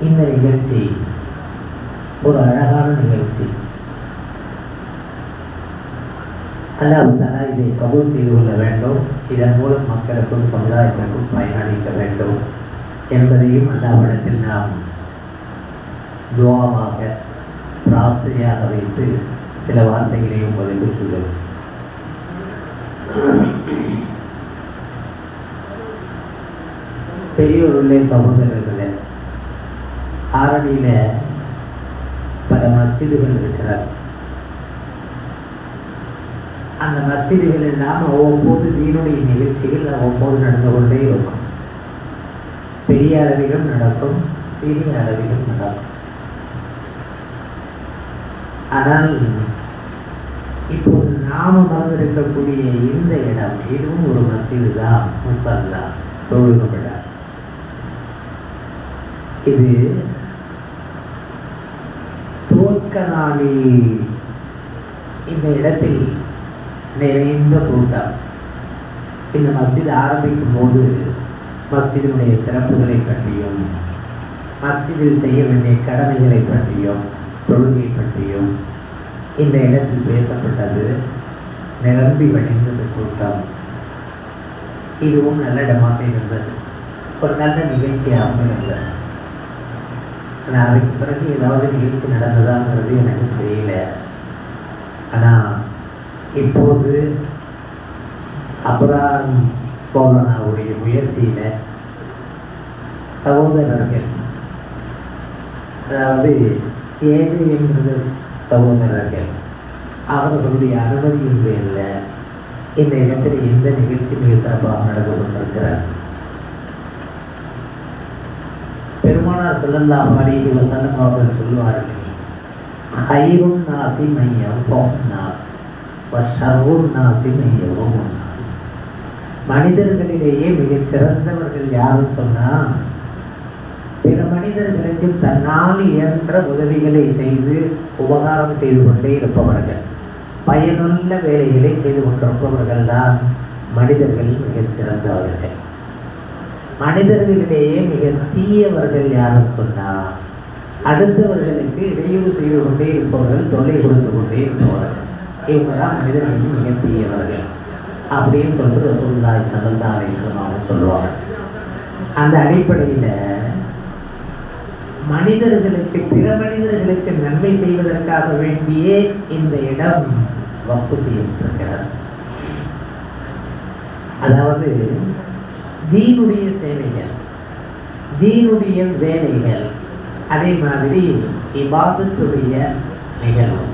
இந்த நிகழ்ச்சி ஒரு அழகான நிகழ்ச்சி. அல்லாஹ் இதை கபூல் செய்து கொள்ள வேண்டும். இதன் மூலம் மக்களுக்கும் சமுதாயத்திற்கும் பயனளிக்க வேண்டும் என்பதையும் அல்லாவிடத்தில் நாம் துவாவாக பிரார்த்தனையாக வைத்து சில வார்த்தைகளையும் பதிவு சொல்லும் பெரியோருள்ளே சகோதரர்களே ஆரணியில பல மஸ்திடுகள் இருக்கிறார். அந்த மஸ்திடுகள் எல்லாம் ஒவ்வொரு தீனுடைய நிகழ்ச்சிகள் ஒவ்வொரு நடந்து கொண்டே இருக்கும். பெரிய அளவிலும் நடக்கும் சிறிய அளவிலும் நடக்கும். ஆனால் இப்போது நாம் அமர்ந்திருக்கக்கூடிய இந்த இடம் இதுவும் ஒரு மசீது தான் முசல்லா தொழுகப்பட இது துவக்க இந்த இடத்தில் நிறைந்த கூட்டம் இந்த மஸ்ஜித் ஆரம்பிக்கும் போது மஸ்ஜிதினுடைய சிறப்புகளை பற்றியும் மஸ்ஜிதில் செய்ய வேண்டிய கடமைகளை பற்றியும் தொழுகை பற்றியும் இந்த இடத்தில் பேசப்பட்டது. நிரம்பி வழிந்தது கூட்டம் இதுவும் நல்ல இடமாக இருந்தது. ஒரு நல்ல நிகழ்ச்சியாகவும் இருந்தது. ஆனால் அதுக்கு பிறகு ஏதாவது நிகழ்ச்சி நடந்ததாங்கிறது எனக்கு தெரியல. ஆனால் இப்போது அபராம் பௌலனாவுடைய முயற்சியில் சகோதரர்கள் அதாவது ஏது என்கிற சகோதரர்கள் அவர்களுடைய அனுமதி இல்லை. இந்த இடத்தில் எந்த நிகழ்ச்சி மிக சிறப்பாக நடந்து கொண்டிருக்கிறார் பெருமானார் செல்லல்லா அலைஹி வசனம் அவர்கள் சொல்லுவார்கள். ஹைருன் நாசி மையம் போம் நாஸ் வஷருன் நாசி மையம் நாஸ் மனிதர்களிலேயே மிகச் சிறந்தவர்கள் சொன்னால் பிற மனிதர்களுக்கு தன்னால் இயன்ற உதவிகளை செய்து உபகாரம் செய்து கொண்டே இருப்பவர்கள். பயனுள்ள வேலைகளை செய்து கொண்டிருப்பவர்கள் தான் மனிதர்கள் மிகச் சிறந்தவர்கள். மனிதர்களிடையே மிக தீயவர்கள் யாரும் சொன்னால் அடுத்தவர்களுக்கு இடையூறு செய்து கொண்டே இருப்பவர்கள் தொல்லை கொடுத்து கொண்டே இருப்பவர்கள். இவங்க தான் மனிதர்களுக்கு மிக தீயவர்கள் அப்படின்னு சொல்லிட்டு ரசூல்லாய் சல்லல்லா அலிஸ்லாம் சொல்லுவாங்க. அந்த அடிப்படையில் மனிதர்களுக்கு பிற மனிதர்களுக்கு நன்மை செய்வதற்காக வேண்டியே இந்த இடம் வப்பு செய்யப்பட்டிருக்கிறது. அதாவது தீனுடைய சேவைகள் தீனுடைய வேலைகள் அதே மாதிரி இவாதத்துடைய நிகழ்வு.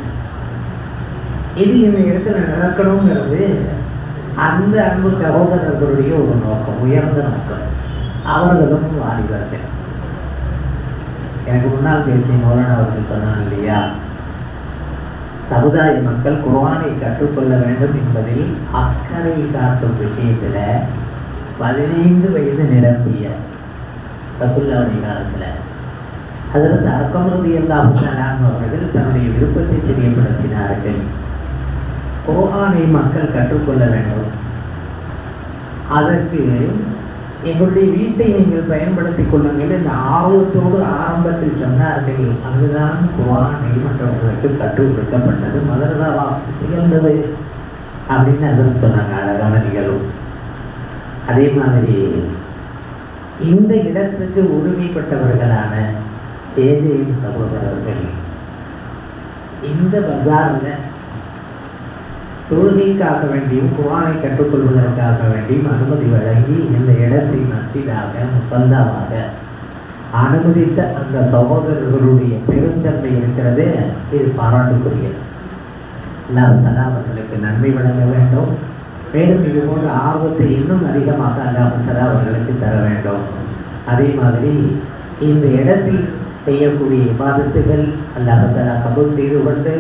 இது இந்த இடத்துல நடக்கணுங்கிறது அந்த அன்பு சகோதரர்களுடைய ஒரு நோக்கம் உயர்ந்த நோக்கம். அவர்களும் வாலிபர்கள். எனக்கு முன்னால் பேசிய மௌலானா அவர்கள் சொன்னாங்க இல்லையா? சமுதாய மக்கள் குரானை கற்றுக்கொள்ள வேண்டும் என்பதில் அக்கறை காட்டும் விஷயத்தில் பதினைந்து வயது நிரம்பிய ரசுல்லாவுடைய காலத்துல அதற்கு அர்க்கமருதி எல்லாம் அவர்கள் தன்னுடைய விருப்பத்தை தெரியப்படுத்தினார்கள். கோஹானை மக்கள் கற்றுக்கொள்ள வேண்டும். அதற்கு எங்களுடைய வீட்டை நீங்கள் பயன்படுத்திக் கொள்ளுங்கள் இந்த ஆர்வத்தோடு ஆரம்பத்தில் சொன்னார்கள். அங்குதான் குர்ஆனை மற்றவர்களுக்கு கற்றுக் கொடுக்கப்பட்டது. மதரசாவா திகழ்ந்தது அப்படின்னு அதில் சொன்னாங்க. அழகான நிகழ்வு. அதே மாதிரி இந்த இடத்துக்கு உரிமைப்பட்டவர்களான ஏதேனும் சகோதரர்கள் இந்த பஜாரில் தொழுகைக்காக வேண்டியும் குரானை கற்றுக்கொள்வதற்காக வேண்டியும் அனுமதி வழங்கி இந்த இடத்தை மசிதாக முசல்லாவாக அனுமதித்த அந்த சகோதரர்களுடைய பெருந்தன்மை இருக்கிறது. இது பாராட்டுக்குரியது. அல்லாஹ் தலா அவர்களுக்கு நன்மை வழங்க வேண்டும். மேலும் இது போன்ற ஆர்வத்தை இன்னும் அதிகமாக அல்லாமல் அவர்களுக்கு தர வேண்டும். அதே மாதிரி இந்த இடத்தில் செய்யக்கூடிய விவாதத்துகள் அல்லாஹ் தலா கபூல் செய்து கொண்டு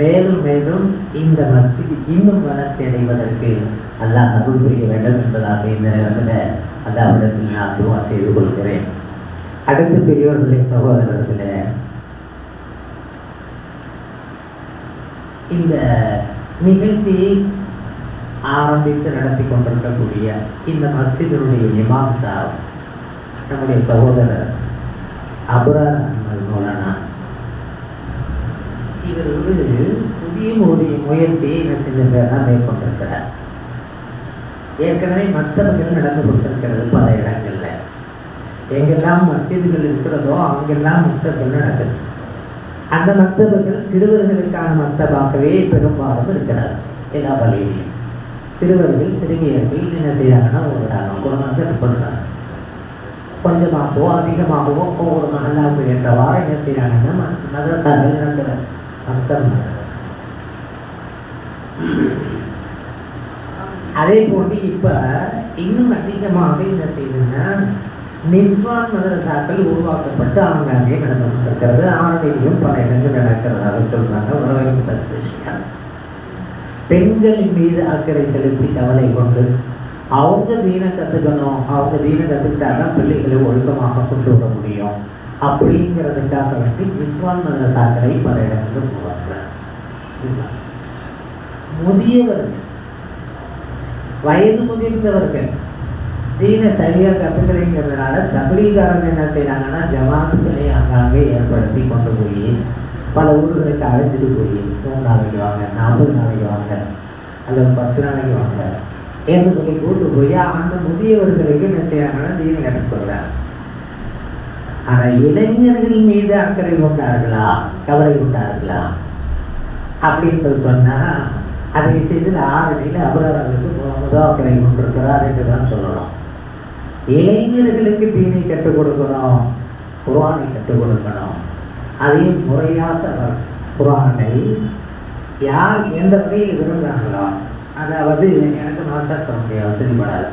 மேலும் மேலும் இந்த மஸ்ஜித் இன்னும் வளர்ச்சி அடைவதற்கு அல்லாஹ் அருள் புரிய வேண்டும் என்பதாக இந்த நேரத்தில் அல்லாவிடத்தில் நான் துவா செய்து கொள்கிறேன். அடுத்து பெரியோர்களே சகோதரர்களே இந்த நிகழ்ச்சியை ஆரம்பித்து நடத்தி கொண்டிருக்கக்கூடிய இந்த மஸ்ஜிதனுடைய இமாம் சாப் நம்முடைய சகோதரர் அபுரார் அஹ்மத் மௌலானா. இவர் வந்து புதிய ஒரு முயற்சியை என்ன செஞ்சிருக்காருன்னா மேற்கொண்டிருக்கிறார். ஏற்கனவே மற்றவர்கள் நடந்து கொண்டிருக்கிறது பல இடங்கள்ல. எங்கெல்லாம் மஸ்ஜிதுகள் இருக்கிறதோ அங்கெல்லாம் மக்தர்கள் நடக்குது. அந்த மக்தபர்கள் சிறுவர்களுக்கான மக்தபாகவே பெரும்பாலும் இருக்கிறார் எல்லா பள்ளியிலையும். சிறுவர்கள் சிறுமியர்கள் என்ன செய்யறாங்கன்னா ஒரு குணமாக பண்ணுறாங்க கொஞ்சமாகவோ அதிகமாகவோ ஒவ்வொரு மகளாவுக்கு ஏற்றவாறு என்ன செய்யறாங்கன்னா ம- மதரசாக்கள் நடக்கிற மக்தம் அதே போன்று இப்போ இன்னும் அதிகமாக என்ன செய்யுதுன்னா நிஸ்வான் மதரசாக்கள் உருவாக்கப்பட்டு ஆங்காங்கே நடந்து கொண்டிருக்கிறது. ஆணையிலும் பல இடங்கள் நடக்கிறதாக சொல்றாங்க. வரவேற்கத்தக்க விஷயம் பெண்களின் மீது அக்கறை செலுத்தி கவலை கொண்டு அவங்க தீனை கற்றுக்கணும் அவங்க தீனை கற்றுக்கிட்டா தான் பிள்ளைகளை ஒழுக்கமாக கொண்டு வர முடியும். அப்படிங்கிறதுக்காக வேண்டி நிஸ்வான் மதரசாக்களை பல இடங்களில் உருவாக்குறாங்க முதியவர்கள் வயது முதிர்ந்தவர்கள் தீனை சரியாக கற்றுக்கலைங்கிறதுனால தபிலீகாரங்க என்ன செய்கிறாங்கன்னா ஜமாத்துக்களை அங்காங்கே ஏற்படுத்தி கொண்டு போய் பல ஊர்களுக்கு அழைச்சிட்டு போய் மூணு நாளைக்கு வாங்க நாற்பது நாளைக்கு வாங்க அல்லது பத்து நாளைக்கு வாங்க என்று சொல்லி கூட்டு போய் அந்த முதியவர்களுக்கு என்ன செய்யறாங்கன்னா தீனை கற்றுக்கொள்றாங்க ஆனால் இளைஞர்கள் மீது அக்கறை கொண்டார்களா? கவலை கொண்டார்களா? அப்படின்னு சொல்லி சொன்னால் அதை விஷயத்தில் ஆரணியில் அபராதத்துக்கு முதாக்கரை கொண்டிருக்கிறார் என்று தான் சொல்லணும் இளைஞர்களுக்கு தீனை கற்றுக் கொடுக்கணும் குரானை கற்றுக் கொடுக்கணும். அதையும் முறையாக அவர் யார் எந்த வகையில் விரும்புகிறாங்களோ அதாவது எனக்கு மாஸ்டர் சொல்ல முடியாது வசதிப்படாது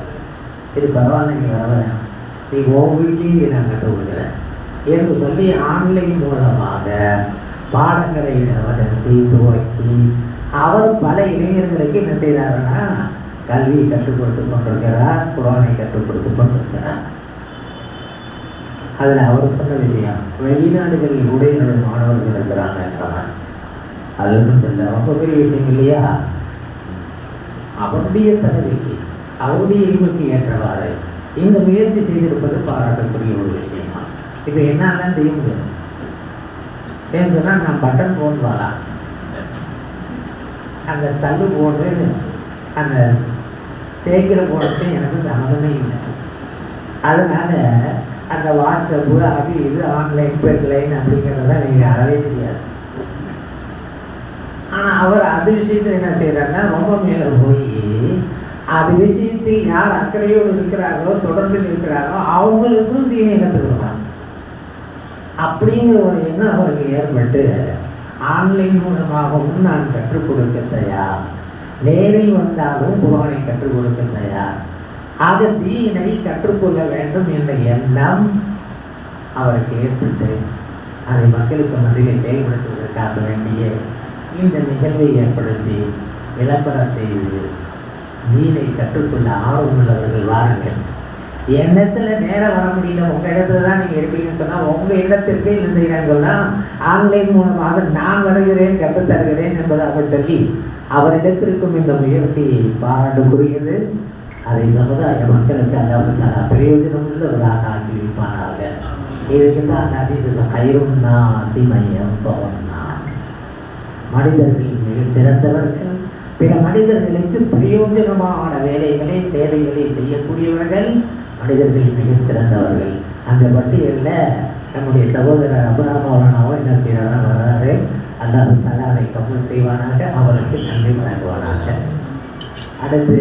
இது பரவாயில்ல நீ வர நீ உன் வீட்லேயும் நான் கற்றுக் கொடுக்குறேன். என்று சொல்லி ஆன்லைன் மூலமாக பாடங்களை நடத்தி துவக்கி அவர் பல இளைஞர்களுக்கு என்ன செய்கிறாருன்னா கல்வியை கற்றுக் கொடுத்து கொண்டிருக்கிறார் குரானை கற்றுக் கொடுத்து கொண்டிருக்கிறார். அதில் அவர் சொன்ன விஷயம் வெளிநாடுகளில் கூட என்னுடைய மாணவர்கள் இருக்கிறாங்க என்றாங்க அது ஒன்றும் ரொம்ப பெரிய விஷயம் இல்லையா? அவருடைய தகுதிக்கு அவருடைய இயல்புக்கு ஏற்றவாறு இந்த முயற்சி செய்திருப்பது பாராட்டக்கூடிய ஒரு விஷயமா? இப்போ என்னெல்லாம் செய்ய முடியும்? ஏன்னு சொன்னால் நான் பட்டன் ஃபோன் வரலாம் அந்த தள்ளு போட்டு அந்த தேய்க்கிற போனத்தையும் எனக்கு சம்மதமே இல்லை. அதனால அந்த வாட்ஸ்அப்பு அது இது ஆன்லைன் பெட்லைன் அப்படிங்கிறத நீங்கள் அறவே தெரியாது. ஆனால் அவர் அது விஷயத்தில் என்ன செய்கிறாருன்னா ரொம்ப மேலே போய் அது விஷயத்தில் யார் அக்கறையோடு இருக்கிறார்களோ தொடர்பில் இருக்கிறார்களோ அவங்களுக்கும் தீனை கற்றுக்கிறாங்க அப்படிங்கிற ஒரு எண்ணம் அவருக்கு ஏற்பட்டு ஆன்லைன் மூலமாகவும் நான் கற்றுக் கொடுக்க தயார். நேரில் வந்தாலும் குரானை கற்றுக் கொடுக்க தயார். ஆக தீயினை கற்றுக்கொள்ள வேண்டும் என்ற எண்ணம் அவருக்கு ஏற்பட்டு அதை மக்களுக்கு மத்தியில் செயல்படுத்துவதற்காக வேண்டிய இந்த நிகழ்வை ஏற்படுத்தி விளம்பரம் செய்து நீரை கற்றுக்கொள்ள ஆர்வமுள்ளவர்கள் வாருங்கள். எண்ணத்தில் நேரம் வர முடியல. உங்கள் இடத்துல தான் நீங்கள் இருப்பீங்கன்னு சொன்னால் உங்கள் இடத்திற்கு என்ன செய்கிறாங்கன்னா ஆன்லைன் மூலமாக நான் வருகிறேன் கற்றுத்தருகிறேன் என்பதாக சொல்லி அவரிடத்திற்கும் இந்த முயற்சி பாராட்டுக்குரியது. அதை சமுதாய மக்களுக்கு அல்லாமல் பிரயோஜனம் உள்ளவராக ஆக்கி இதுக்கு தான் அந்த அதிசயம் கயிறுன்னா சிமையம் பவன்னாஸ் மனிதர்கள் மிகச் சிறந்தவர்கள். பிற மனிதர்களுக்கு பிரயோஜனமான வேலைகளை சேவைகளை செய்யக்கூடியவர்கள் மனிதர்கள் மிகச் சிறந்தவர்கள். அந்த பட்டியலில் நம்முடைய சகோதரர் அபராமாவனாவோ என்ன செய்யறாரா வர்றாரு. அல்லாஹ் தலா அதை கபூல் செய்வானாக அவருக்கு நன்றி வழங்குவானாக அடுத்து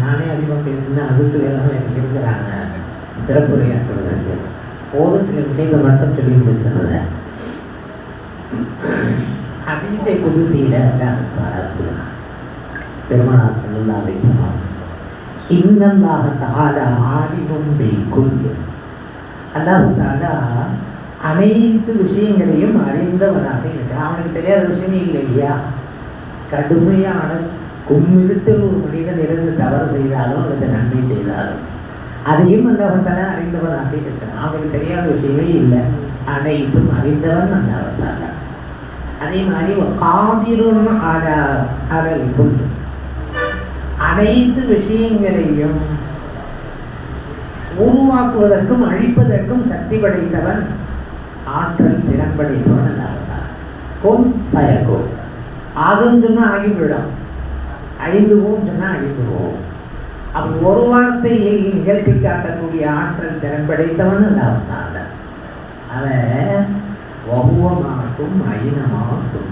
நானே அதிகமாக பேசினா அதுக்கு எல்லாம் எனக்கு இருக்கிறாங்க. சிறப்புரையாற்றுவதற்கு ஒரு சில விஷயங்கள் மட்டும் சொல்லி முடிச்சிருந்தேன் ஹதீஸை குதிசையில் சொல்லுங்க பெருமானார் செல்லல்லா சொன்னார் இன்னல்லாஹ தாழ ஆலிமும் பில் குல் அல்லாஹ் அனைத்து விஷயங்களையும் அறிந்தவனாக இருக்கிறான். அவனுக்கு தெரியாத விஷயமே இல்லை இல்லையா? கடுமையான கும்மிருட்டில் ஒரு மனிதன் இருந்து தவறு செய்தாலும் அல்லது நன்மை செய்தாலும். அதையும் அல்லாஹால அறிந்தவனாக இருக்கிறான் அவனுக்கு தெரியாத விஷயமே இல்லை. அனைத்தும் அறிந்தவன் அல்லாஹால அதே மாதிரி காதிரும் ஆடா அடல் அனைத்து விஷயங்களையும் உருவாக்குவதற்கும் அழிப்பதற்கும் சக்தி படைத்தவன் ஆற்றல் திறன்படைத்தவன் அல்லாஹ் கொன் பயக்கோ ஆகும் ஆகிவிடும். அழிந்துவோம் சொன்னால் அழிந்துவோம். அப்ப ஒரு வார்த்தையை நிகழ்த்தி காட்டக்கூடிய ஆற்றல் திறன்படைத்தவன் அல்லாஹ் அவன் ஒவ்வொருமாக்கும் அயினமாகட்டும்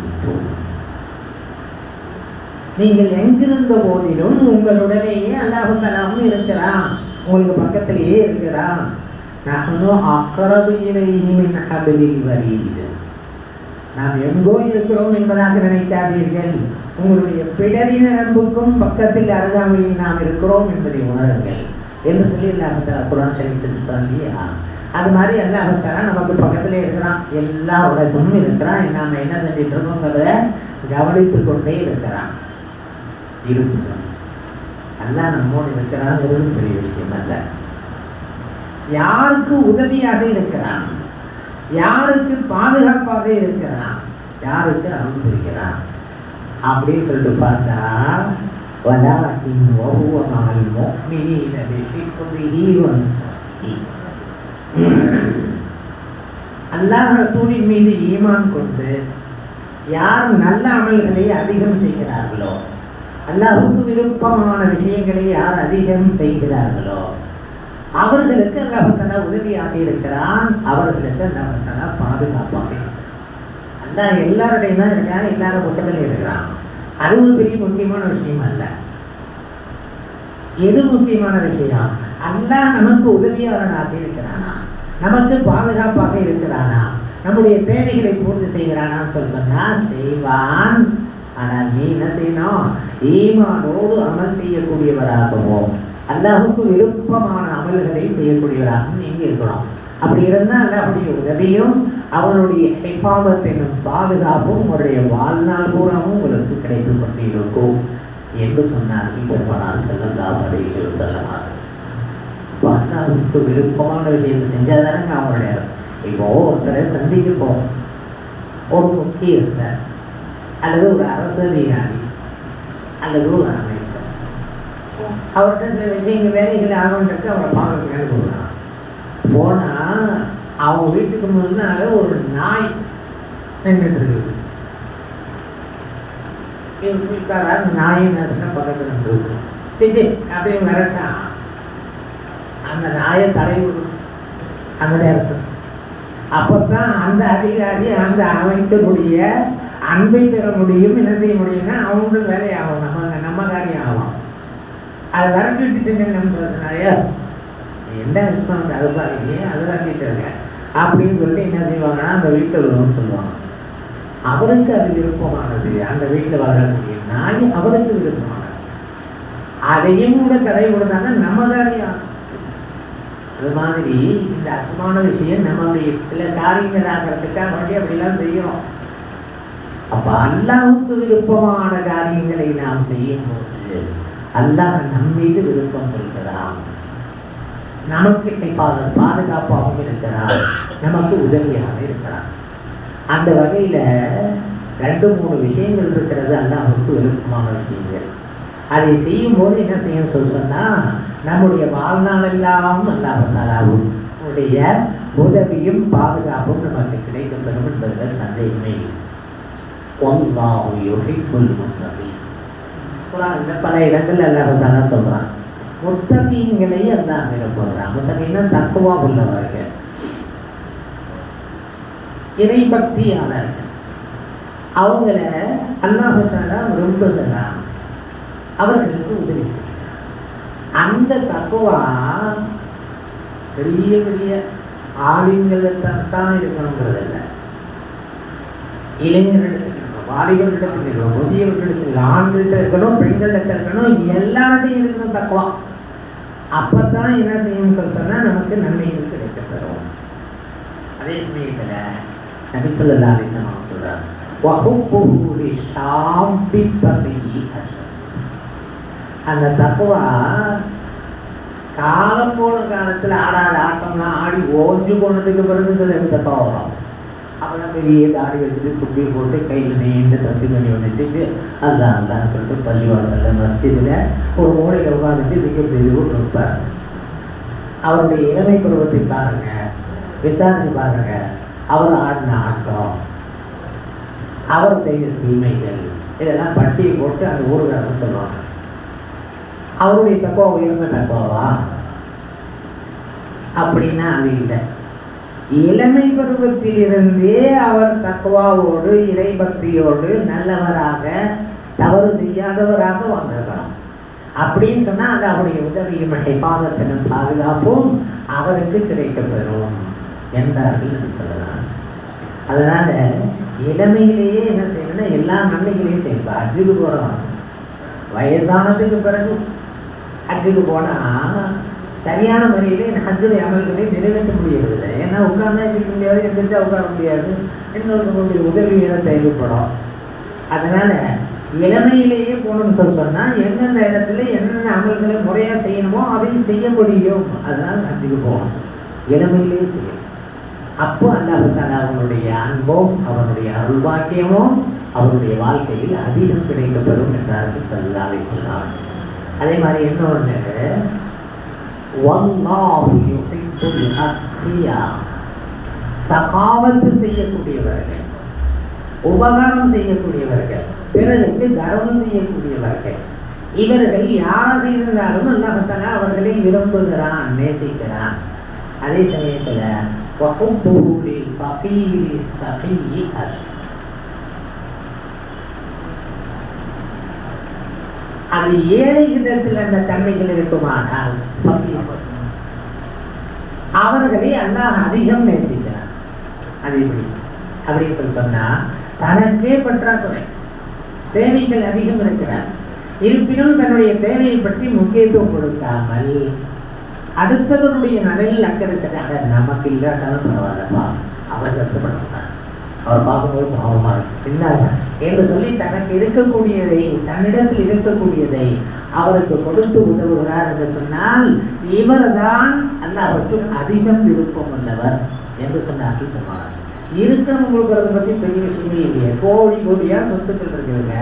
நீங்கள் எங்கிருந்த போதிலும் உங்களுடனேயே அல்லாஹும் அல்லாமும் இருக்கிறான். உங்களுக்கு பக்கத்திலேயே இருக்கிறான். நகனும் அக்கரபு இலையின் ஹபிலில் வருகிறேன் நாம் எங்கோ இருக்கிறோம் என்பதாக நினைக்காதீர்கள். உங்களுடைய பிடரின நண்புக்கும் பக்கத்தில் அருகாமையில் நாம் இருக்கிறோம் என்பதை உணருங்கள். என்று சொல்லி அல்லாஹால குரான் சொல்லிட்டு இல்லையா அது மாதிரி அல்லாஹால நமக்கு பக்கத்திலே இருக்கிறான். எல்லா உலகமும் இருக்கிறான். நாம் என்ன செஞ்சிட்டு இருக்கோங்கிறத கவனித்து கொண்டே இருக்கிறான். இருக்கிறோம் அல்லாஹ் நம்மோடு இருக்கிறாங்கிறது பெரிய விஷயம் அல்ல யாருக்கு உதவியாக இருக்கிறான்? யாருக்கு பாதுகாப்பாக இருக்கிறான் யாருக்கு அருள் புரிகிறான் அப்படின்னு சொல்லிட்டு பார்த்தா வலாக்கின் அல்லாஹ் ரசூலின் மீது ஈமான் கொண்டு யார் நல்ல அமல்களை அதிகம் செய்கிறார்களோ அல்லாஹுக்கு விருப்பமான விஷயங்களை யார் அதிகம் செய்கிறார்களோ அவர்களுக்கு அல்லாஹால உதவியாக இருக்கிறான். அவர்களுக்கு அல்லாஹால பாதுகாப்பாக அந்த எல்லாருடைய எல்லாருடையும் தான் இருக்கான் எல்லாரும் பக்கத்தில் இருக்கிறான் அது ஒரு பெரிய முக்கியமான விஷயம் அல்ல. எது முக்கியமான விஷயம்? அல்லாஹ் நமக்கு உதவியாளனாக இருக்கிறானா? நமக்கு பாதுகாப்பாக இருக்கிறானா? நம்முடைய தேவைகளை பூர்த்தி செய்கிறானான்னு சொல்லுங்கன்னா செய்வான். ஆனால் நீ என்ன செய்யணும்? ஈமானோடு அமல் செய்யக்கூடியவராகவும் அல்லாஹுக்கு விருப்பமான அமல்களை செய்யக்கூடியவராக நீங்க இருக்கணும். அப்படி இருந்தால் அல்லாஹுடைய உதவியும் அவனுடைய ஹெஃபாபத் பாதுகாப்பும் உங்களுடைய வாழ்நாள் பூராவும் உங்களுக்கு கிடைத்து கொண்டு இருக்கும் என்று சொன்னார் பெருமானார் செல்லல்லா படையில் செல்லமாறு அல்லாஹுக்கு விருப்பமான விஷயத்தை செஞ்சால் தானே அவனுடைய இப்போ ஒருத்தரை சந்திக்க போவோம் ஒரு முக்கியஸ்தர் அல்லது ஒரு அரச அதிகாரி அல்லது ஒரு அவர்கிட்ட சில விஷயங்கள் வேலைகள் ஆகணுன்றது அவரை பார்க்கறதுக்காக போகிறான் போனால் அவங்க வீட்டுக்கு முன்னால ஒரு நாய் நின்றுட்டு இருக்குது. வீட்டுக்காரா நாய் என்ன பக்கத்தில் நின்று திஜி அப்படியே மிரட்டான். அந்த நாயை தலை விடும் அந்த நேரத்தில். அப்போதான் அந்த அதிகாரி அந்த அமைக்கக்கூடிய அன்பை பெற முடியும் என்ன செய்ய முடியும்னா அவங்களும் வேலையாகும் நம்ம நம்ம காரியம் ஆகும் அதை விரட்டி விட்டுட்டு என்ன விஷயம் அது? பாருங்க அது விரட்டிட்டு அப்படின்னு சொல்லிட்டு என்ன செய்வாங்கன்னா அந்த வீட்டில் உள்ளவங்க சொல்லுவாங்க. அவருக்கு அது விருப்பமானது. அந்த வீட்டில் வளரக்கூடிய நாய் அவருக்கு விருப்பமானது. அதையும் கூட கடை நம்ம தானியா அது மாதிரி இந்த அற்பமான விஷயம் நம்மளுடைய சில காரியங்கள் ஆகிறதுக்காக வேண்டி அப்படிலாம் செய்கிறோம். அப்ப அல்லாவுக்கு விருப்பமான காரியங்களை நாம் செய்யும் போது அல்லாஹ் நம் மீது விருப்பம் கொள்கிறான் நமக்கு பாது பாதுகாப்பாகவும் இருக்கிறான் நமக்கு உதவியாக இருக்கிறான் அந்த வகையில் ரெண்டு மூணு விஷயங்கள் இருக்கிறது அல்லாஹுக்கு விருப்பமான விஷயங்கள். அதை செய்யும் போது என்ன செய்யும் சொல்லி சொன்னா நம்முடைய வாழ்நாள் எல்லாம் அல்லாஹாலாவும் உடைய உதவியும் பாதுகாப்பும் நமக்கு கிடைக்கப்பெறும் என்பதில் சந்தேகமே ஒன்றாவு யோகை முத்தகீன். குரான்ல பல இடங்கள் அல்லாஹாலா சொல்றான். முத்தகீன்களை அல்லாஹ் விரும்புகிறான் முத்தகீன்னா தக்குவா உள்ளவர்கள் இறைபக்தியாளர்கள் அவங்கள அல்லாஹாலா விரும்புகிறான் அவர்களுக்கு உதவி செய்கிறான். அந்த தக்குவா பெரிய பெரிய ஆளுங்களை தான் இருக்கணுங்கிறது இல்லை இளைஞர்களிடத்தில் இருக்கணும் இருக்கணும் முதியவர்களிடத்தில் இருக்கணும் ஆண்கள்கிட்ட இருக்கணும் பெண்கள்கிட்ட இருக்கணும் எல்லார்ட்டையும் இருக்கணும் தக்குவா. அப்பதான் என்ன செய்யணும்னு சொல்லி நமக்கு நன்மைகள் கிடைக்கப்பெறும். அதே சமயத்தில் நபி அலிசனம் சொல்கிறார் வகுப்பு ஷாம்பி அந்த தக்குவா காலம் போன காலத்தில் ஆடாத ஆட்டம்லாம் ஆடி ஓஞ்சு போனதுக்கு பிறகு சில தப்பா வரும். அப்போதான் பெரிய தாடி வச்சுட்டு துப்பி போட்டு கையில் நீண்டு தசி பண்ணி வந்துட்டு அல்லா அல்லான்னு சொல்லிட்டு பள்ளிவாசலில் மஸ்ஜிதில் ஒரு மூளையில் உட்காந்துட்டு திக்கம் செய்து கொண்டு இருப்பார் அவருடைய இளமை குடும்பத்தை பாருங்க விசாரணை பாருங்க அவர் ஆடின ஆட்டம் அவர் செய்த தீமைகள் இதெல்லாம் பட்டியை போட்டு அந்த ஊருக்காரன் சொல்லுவாங்க அவருடைய தப்பா உயர்ந்த தப்பாவா அப்படின்னா அது இல்லை இளமை பருவத்திலிருந்தே அவர் தக்குவாவோடு இறைபக்தியோடு நல்லவராக தவறு செய்யாதவராக வந்திருக்கணும் அப்படின்னு சொன்னால் அது அவருடைய உதவியும் பாதத்தினும் பாதுகாப்பும் அவருக்கு கிடைக்கப்பெறும் என்றார்கள் என்று சொல்லலாம். அதனால் இளமையிலேயே என்ன செய்யணும்னா எல்லா நன்மைகளையும் செய்யணும் அஜுக்கு போகிறோம் வயசானதுக்கு பிறகு அஜுக்கு போனால் சரியான முறையில் ஹஜ்ஜுடைய அமல்களை நிறைவேற்ற முடியவில்லை. ஏன்னா உட்கார்ந்தா இருக்க முடியாது எந்திரிச்சா உட்கார முடியாது. இன்னொருத்தவங்களுடைய உதவி வேற தேவைப்படும். அதனால இளமையிலேயே போகணும்னு சொல்லி சொன்னால் எந்தெந்த இடத்துல என்னென்ன அமல்களை முறையாக செய்யணுமோ அதையும் செய்ய முடியும் அதனால ஹஜ்ஜுக்கு போகணும். இளமையிலேயே செய்யணும். அப்போ அல்லாஹால அவனுடைய அன்பும் அவனுடைய அருள்வாக்கியமும் அவருடைய வாழ்க்கையில் அதிகம் கிடைக்கப்பெறும் என்றார்கள். சல்லாவை சொன்னார் அதே மாதிரி இன்னொன்று வல்லாஹு சகாவத்து செய்யக்கூடியவர்கள் உபகாரம் செய்யக்கூடியவர்கள் பிறருக்கு தர்மம் செய்யக்கூடியவர்கள் இவர்கள் யாராக இருந்தாலும் அல்லாஹத்தால அவர்களை விரும்புகிறான் நேசிக்கிறான். அதே சமயத்தில் அது ஏழை கிணத்தில் அந்த தன்மைகள் இருக்குமானால் அவர்களை அண்ணா அதிகம் நேசிக்கிறார் அது எப்படி? அப்படின்னு சொல்லி சொன்னா தனக்கே பற்றாக்குறை. தேவைகள் அதிகம் இருக்கிறார். இருப்பினும் தன்னுடைய தேவையை பற்றி முக்கியத்துவம் கொடுக்காமல் அடுத்தவருடைய நலனில் அக்கறை சரியாக நமக்கு இல்லாட்டாலும் பரவாயில்லப்பா. அவர் கஷ்டப்படுறாங்க அவர் பார்க்கும்போது பாவமா இருக்கு என்று சொல்லி தனக்கு இருக்கக்கூடியதை தன்னிடத்தில் இருக்கக்கூடியதை அவருக்கு கொடுத்து உதவுகிறார் என்று சொன்னால் இவர்தான் அல்லாஹ்வுக்கு அதிகம் விருப்பம் உள்ளவர் என்று சொன்னார் பெருமானார் இருக்கம் கொடுக்கறத பற்றி பெரிய விஷயமே இல்லையே கோடி கோடியாக சொத்துக்கள் இருக்குதுங்க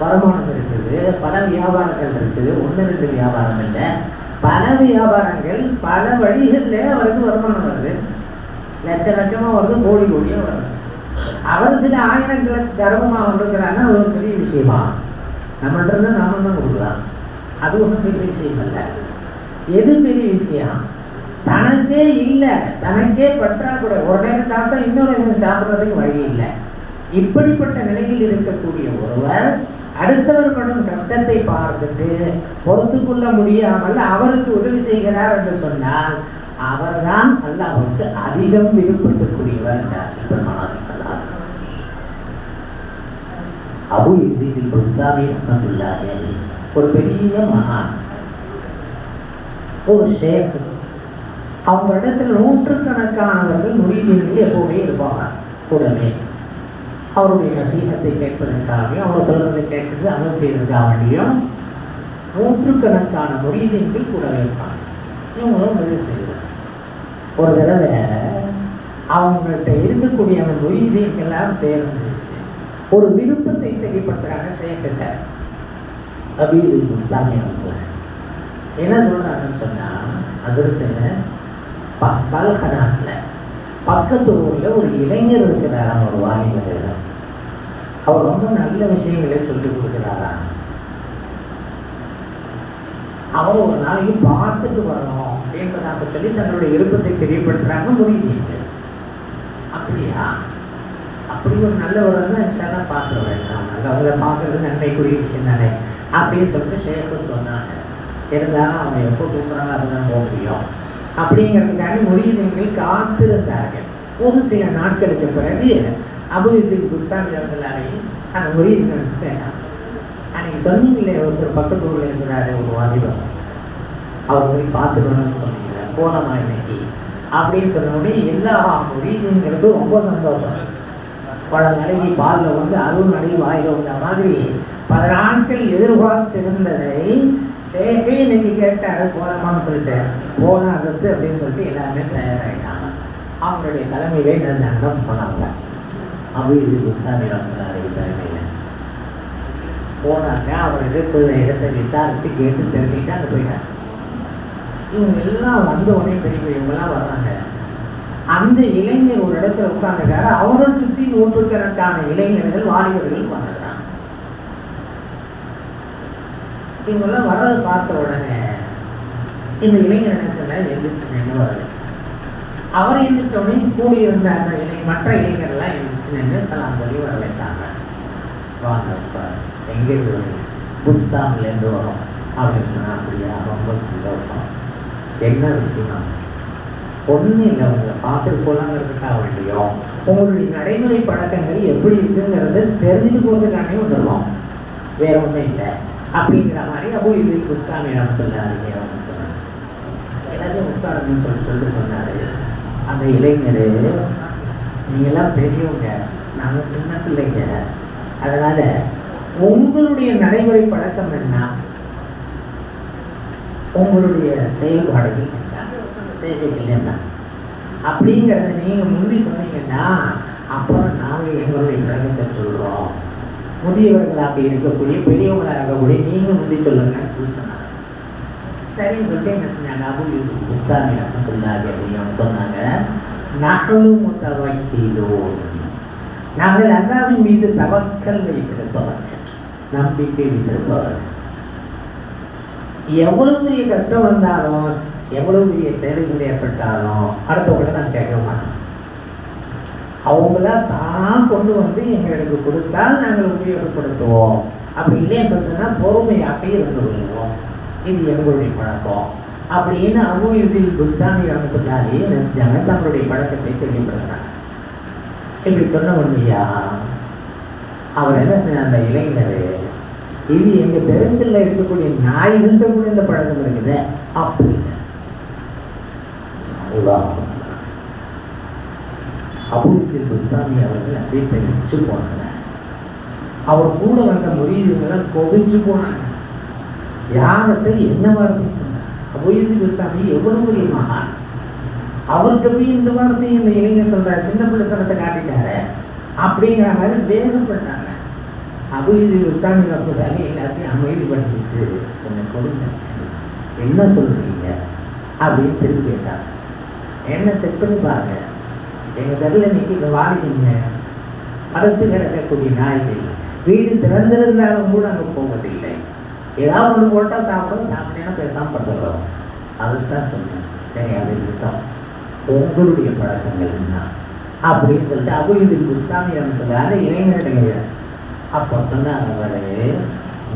வருமானம் இருக்குது பல வியாபாரங்கள் இருக்குது ஒன்று ரெண்டு வியாபாரம் இல்லை பல வியாபாரங்கள் பல வழிகளில் அவருக்கு வருமானம் வருது லட்ச லட்சமாக வருது கோடி கோடியாக வருது அவர் சில ஆயிரங்களை தர்மமாக கொடுக்குறாங்கன்னா அது ஒரு பெரிய விஷயமா? நம்மள்ட்ட இருந்து நாம தான் கொடுக்கலாம். அது ஒன்றும் பெரிய விஷயம் அல்ல. எது பெரிய விஷயம்? தனக்கே இல்லை. தனக்கே பற்றாக்குறை ஒரு நேரம் சாப்பிட்டா இன்னொரு நேரம் சாப்பிட்றதுக்கு வழி இல்லை. இப்படிப்பட்ட நிலையில் இருக்கக்கூடிய ஒருவர் அடுத்தவர் படும் கஷ்டத்தை பார்த்துட்டு பொறுத்து கொள்ள முடியாமல் அவருக்கு உதவி செய்கிறார் என்று சொன்னால் அவர்தான் அல்லாஹ்வுக்கு அதிகம் விருப்பத்திற்குரியவர் என்றார் மனசு அபு இசீதில் புஸ்தாமி ரஹ்மத்துல்லாஹி ஒரு பெரிய மகான் ஒரு ஷேக் அவங்க இடத்துல நூற்றுக்கணக்கானவர்கள் முறியீடுகள் எப்போவுமே இருப்பாங்க. கூடவே அவருடைய நசீகத்தை கேட்பதற்காகவே அவர் சொல்றதை கேட்பது அமல் செய்வதற்காக வேண்டியும் நூற்றுக்கணக்கான முறியீடுகள் கூடவே இருப்பாங்க. இவங்களும் உதவி செய்வாங்க. ஒரு தடவை அவங்கள்ட்ட இருக்கக்கூடிய அந்த முறியீடுகள்லாம் சேர்ந்து ஒரு விருப்பத்தை தெளிவுபடுத்துறாங்க ஷேக்கிட்ட அபீது இஸ்லாமிய என்ன சொல்றாங்கன்னு சொன்னா அதற்கு பல்க நாட்டில் பக்கத்து ஊரில் ஒரு இளைஞர் இருக்கிறாராம் ஒரு வாலிபர் அவர் ரொம்ப நல்ல விஷயங்களை சொல்லிக் கொடுக்குறாராம் அவர் ஒரு நாளைக்கு பார்த்துட்டு வரணும் அப்படின்றதாக சொல்லி தன்னுடைய விருப்பத்தை தெரியப்படுத்துறாங்க முடியுது அப்படியா? அப்படி ஒரு நல்லவர் இருந்தால் பார்க்க வேண்டாம் நல்லவங்களை பார்க்கறது நன்மைக்குரிய விஷயம் தானே. அப்படின்னு சொல்லிட்டு ஷேக்கு சொன்னாங்க. இருந்தாலும் அவங்க எப்போ கூப்பிட்றாங்க அதுதான் போக முடியும். அப்படிங்கிறதுக்காக மொழியினங்கள் காத்திருந்தார்கள். ஒரு சில நாட்களுக்கு பிறகு அபுதத்துக்கு புஸ்தாமி அவர்களாலே அந்த மொழியினங்கள் அன்னைக்கு சொன்னீங்களே ஒருத்தர் பக்கத்து ஊரில் இருக்கிறாரு ஒரு வாலிபர். அவர் போய் பார்த்துக்கணும்னு சொன்னீங்க. போனமா இன்னைக்கு? அப்படின்னு சொன்ன உடனே எல்லா மொழிங்கிறது ரொம்ப சந்தோஷம். பல நாளைக்கு பாலில் வந்து அருள் நடை வாயில் வந்த மாதிரி பல எதிர்பார்த்திருந்ததை சேகே இன்னைக்கு கேட்டார் போகலாமான்னு சொல்லிட்டு போனா சத்து அப்படின்னு சொல்லிட்டு எல்லாருமே தயாராகிட்டாங்க அவங்களுடைய தலைமையிலே நடந்தாங்க போனாங்க. அபிவிருத்தி புஸ்தாமி வந்தாரு தலைமையில் போனாங்க அவர் இருக்கிற இடத்தை விசாரித்து கேட்டு தெரிஞ்சுக்கிட்டு அங்கே போயிட்டாங்க. இவங்க எல்லாம் வந்த உடனே பெரிய பெரியவங்களாம் வர்றாங்க. அந்த இளைஞர் ஒரு இடத்துல இடத்துல உட்கார்ந்துக்காரு அவரை சுற்றி நூற்றுக்கணக்கான இளைஞர்கள் வாலிபர்கள் வந்துடுறாங்க இவங்கெல்லாம் வர்றதை பார்த்த உடனே இந்த இளைஞர் என்ன சொன்னார்? நின்று அவர் எந்திரிச்ச உடனே கூடியிருந்த அந்த இளை மற்ற இளைஞர்கள்லாம் எந்திரிச்சு நின்று சலாம் சொல்லி வரவேற்றாங்க. வாங்க உட்காரு. எங்கே இருந்து புஸ்தான்லேருந்து வரோம். அப்படின்னு சொன்னால் அப்படியா ரொம்ப சந்தோஷம். என்ன விஷயம்? ஒன்றும் இல்லை அவங்கள பார்த்துட்டு போகலாங்கிறதுக்காக வேண்டியும் உங்களுடைய நடைமுறை பழக்கங்கள் எப்படி இருக்குங்கிறத தெரிஞ்சு போகிறதுக்கானே வந்துடுவோம் வேற ஒன்றும் இல்லை. அப்படிங்கிற மாதிரி அப்போ இது புஸ்தாமி நமக்குள்ளாருங்க அப்படின்னு சொன்னாங்க எல்லாத்தையும் உட்காருங்கன்னு சொல்லி சொல்லி சொன்னாரு. அந்த இளைஞர் நீங்களாம் பெரியவங்க நாங்கள் சின்ன பிள்ளைங்க. அதனால உங்களுடைய நடைமுறை பழக்கம் என்ன? உங்களுடைய செயல்பாடுகள் என்ன அப்படிங்கிறத நீங்க முந்தி சொன்னீங்கன்னா அப்புறம் நாங்க எங்களுடைய பழக்கத்தை சொல்கிறோம் முதியவர்களாக இருக்கக்கூடிய பெரியவங்களாக இருக்கக்கூடிய நீங்க முந்தி சொல்லுங்கன்னு சொன்னாங்க. சரின்னு சொல்லிட்டு என்ன செஞ்சாங்க அபு யூசுப் ரஹமத்துல்லாஹி அப்படின்னு சொன்னாங்க நகலும் முத்தவக்கிலோன் நாங்கள் அல்லாவின் மீது தவக்கல் வைத்திருப்பவர்கள் நம்பிக்கை வைத்திருப்பவர்கள். எவ்வளவு பெரிய கஷ்டம் வந்தாலும் எவ்வளவு பெரிய தேவைகள் ஏற்பட்டாலும் அடுத்தவங்களை நான் கேட்க மாட்டோம் அவங்கள தான் கொண்டு வந்து எங்களுக்கு கொடுத்தால் நாங்கள் உபயோகப்படுத்துவோம். அப்படி இல்லைன்னு சொன்னா பொறுமையாகவே இருந்து கொள்வோம். இது எங்களுடைய பழக்கம். அப்படின்னு அபு இதில் புஸ்தாமி ரமத்துக்காரி என்ன செஞ்சாங்க தங்களுடைய பழக்கத்தை தெரியப்படுத்துறாங்க இப்படி சொன்ன உடனேயா அவர் என்ன அந்த இளைஞர் இது எங்கள் தெருத்தில் இருக்கக்கூடிய நாய்கள்கிட்ட கூட இந்த பழக்கம் இருக்குது. அப்படின்னு அபூத்தில் புஸ்தாமி அவர்கள் அப்படியே தெரிவிச்சு போனாங்க. அவர் கூட வந்த முறியீடுகளை கொதிச்சு போனாங்க. யாரத்தை என்ன வார்த்தை அபூயத்தி புஸ்தாமி எவ்வளவு பெரிய மகான். அவர்கிட்ட போய் இந்த வார்த்தையை இந்த இளைஞர் சொல்றாரு சின்ன பிள்ளைத்தனத்தை காட்டிட்டாரு அப்படிங்கிற மாதிரி வேகப்பட்டாங்க அபுயதி உஸ்தாமி வப்பதாலே எல்லாத்தையும் அமைதிப்படுத்திட்டு கொஞ்சம் கொடுங்க. என்ன சொல்றீங்க? அப்படின்னு திருப்பி கேட்டாங்க. என்ன செக் பண்ணி பாருங்க எங்கள் தெருவில் இன்னைக்கு இந்த வாடிக்கைங்க படுத்து கிடக்கக்கூடிய நாய்கள். வீடு திறந்திருந்தாலும் கூட அங்கே போவதில்லை. ஏதாவது ஒன்று போட்டால் சாப்பிடும் சாப்பிட்டேன்னா பேசாமல் படுத்துக்கிறோம் அதுதான் சொன்னேன் சரி அது இருக்கட்டும் உங்களுடைய பழக்கங்கள் என்ன? அப்படின்னு சொல்லிட்டு அபுயதில் இஸ்லாமிய அமைப்புக்காக இளைஞருடைய அப்போ சொன்னாங்க அவரு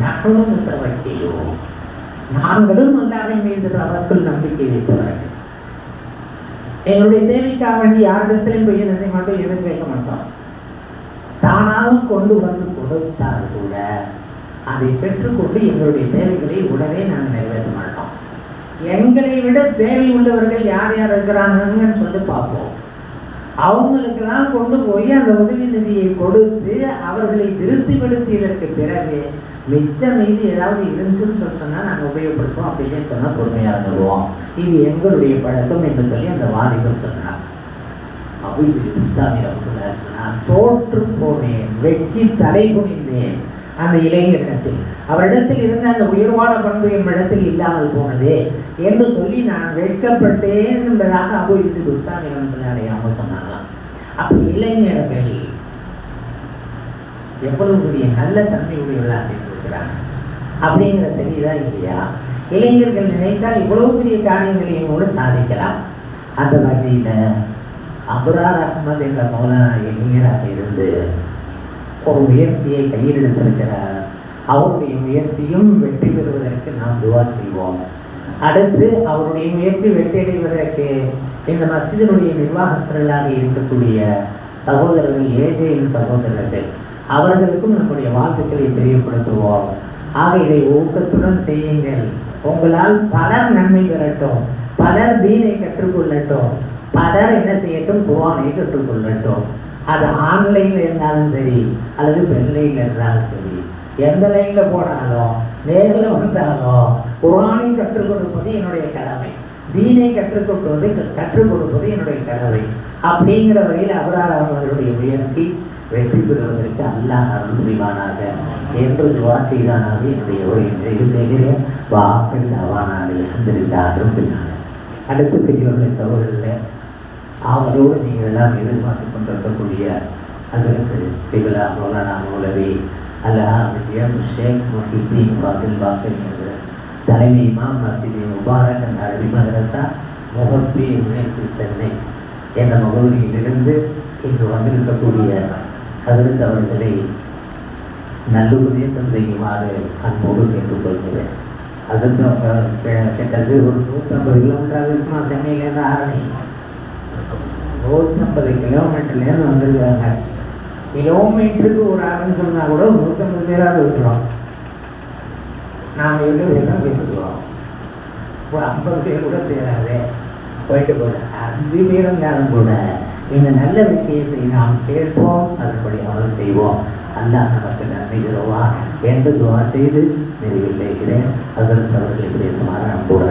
நகலும் முத்தவக்கையோ நாங்களும் எல்லாரையும் மீது அவர்கள் நம்பிக்கை வைப்பவர்கள் எங்களுடைய தேவைக்காக வேண்டி யாரிடத்திலும் போய் என்ன செய்ய மாட்டோம் எதுவும் கேட்க மாட்டோம். தானாக கொண்டு வந்து கொடுத்தால் கூட அதை பெற்றுக்கொண்டு எங்களுடைய தேவைகளை உடனே நாங்கள் நிறைவேற்ற மாட்டோம். எங்களை விட தேவை உள்ளவர்கள் யார் யார் இருக்கிறாங்கன்னு சொல்லி பார்ப்போம். அவங்களுக்கெல்லாம் கொண்டு போய் அந்த உதவி நிதியை கொடுத்து அவர்களை திருப்திப்படுத்தியதற்கு பிறகு மிச்சம் மீது ஏதாவது இருந்துச்சுன்னு சொல்லி சொன்னால் நாங்கள் உபயோகப்படுத்துவோம். அப்படின்னு சொன்னால் பொறுமையாக இருந்துருவோம். இது எங்களுடைய பழக்கம் என்று சொல்லி அந்த வாலிபர் சொன்னார். அப்போ இது இஸ்லாமிய நான் தோற்று போனேன் வெட்டி தலை குனிந்தேன். அந்த இளைஞரிடத்தில் அவரிடத்தில் இருந்த அந்த உயர்வான பண்பு என்னிடத்தில் இல்லாமல் போனதே என்று சொல்லி நான் வெட்கப்பட்டேன் என்பதாக அபு இது இஸ்லாமிய அடையாமல் சொன்னாங்களாம். அப்போ இளைஞர்கள் எவ்வளவு பெரிய நல்ல தன்மையுடையவர்களாக இருக்கிறாங்க அப்படிங்கிற தெரியுதா இல்லையா? இளைஞர்கள் நினைத்தால் இவ்வளவு பெரிய காரியங்களையும் கூட சாதிக்கலாம். அந்த வகையில் அபரார் அஹ்மத் என்ற மௌலானா இளைஞராக இருந்து ஒரு முயற்சியை கையில் எடுத்திருக்கிறார். அவருடைய முயற்சியும் வெற்றி பெறுவதற்கு நாம் துவா செய்வோம். அடுத்து அவருடைய முயற்சி வெற்றி அடைவதற்கு இந்த மசிதனுடைய நிர்வாகஸ்தர்களாக இருக்கக்கூடிய சகோதரர்கள் ஏஜேயின் சகோதரர்கள் அவர்களுக்கும் நம்முடைய வாழ்த்துக்களை தெரியப்படுத்துவோம். ஆக இதை ஊக்கத்துடன் செய்யுங்கள். உங்களால் பலர் நன்மை பெறட்டும். பலர் தீனை கற்றுக்கொள்ளட்டும். பலர் என்ன செய்யட்டும்? குரானை கற்றுக்கொள்ளட்டும். அது ஆன்லைனில் இருந்தாலும் சரி அல்லது பெண்லைனில் இருந்தாலும் சரி. எந்த லைனில் போனாலும் நேரில் வந்தாலும் குரானை கற்றுக் கொடுப்பது என்னுடைய கடமை. தீனை கற்றுக் கொடுப்பது கற்றுக் கொடுப்பது என்னுடைய கடமை. அப்படிங்கிற வகையில் அவரால் அவர்களுடைய முயற்சி வெற்றி பெறுவதற்கு அல்லாஹ் அருள் புரிவானாக என்று துவா செய்தானாக என்னுடைய ஒரு நிறைவு செய்கிற வாக்கள் அவானாக அந்திருந்த அருள் அடுத்து பெரியவர்களை சகோதரர்கள் அவரோடு நீங்கள் எல்லாம் எதிர்பார்த்து கொண்டிருக்கக்கூடிய அதற்கு திகழா மௌலானா மௌலவி அல்லஹா ஷேக் முஹிதீன் பாசில் பாக்கர் என்ற தலைமை இமாம் மசிதி முபாரக் அந்த அரபி மதரசா முகப்பி மேற்கு சென்னை என்ற முகவரியிலிருந்து இங்கு வந்திருக்கக்கூடிய அதற்கு அவர்களை நல்லுபதேசம் செய்யுமாறு அன்போடு கேட்டுக்கொள்கிறேன். அதுக்கு கிட்டத்தட்ட ஒரு நூற்றம்பது கிலோமீட்டர் இருக்குமா? சென்னையிலேருந்து ஆரணி. நூற்றம்பது கிலோமீட்டர்லேருந்து வந்திருக்காங்க கிலோமீட்டருக்கு ஒரு ஆளுன்னு சொன்னால் கூட நூற்றம்பது பேராவது விட்டுறோம் நாம் இருக்கிறது எல்லாம் பேசிக்குவோம் ஒரு ஐம்பது பேர் கூட தேராது. போயிட்டு போகிறேன் அஞ்சு பேருந்தாலும் கூட இந்த நல்ல விஷயத்தை நாம் கேட்போம் அதன்படி அமல் செய்வோம். அல்லாஹ் நமக்கு நன்மை தருவான். என்று துவா செய்து நிறைவு செய்கிறேன். அதற்கு அவர்களுக்கு சமாதானம் நான் கூட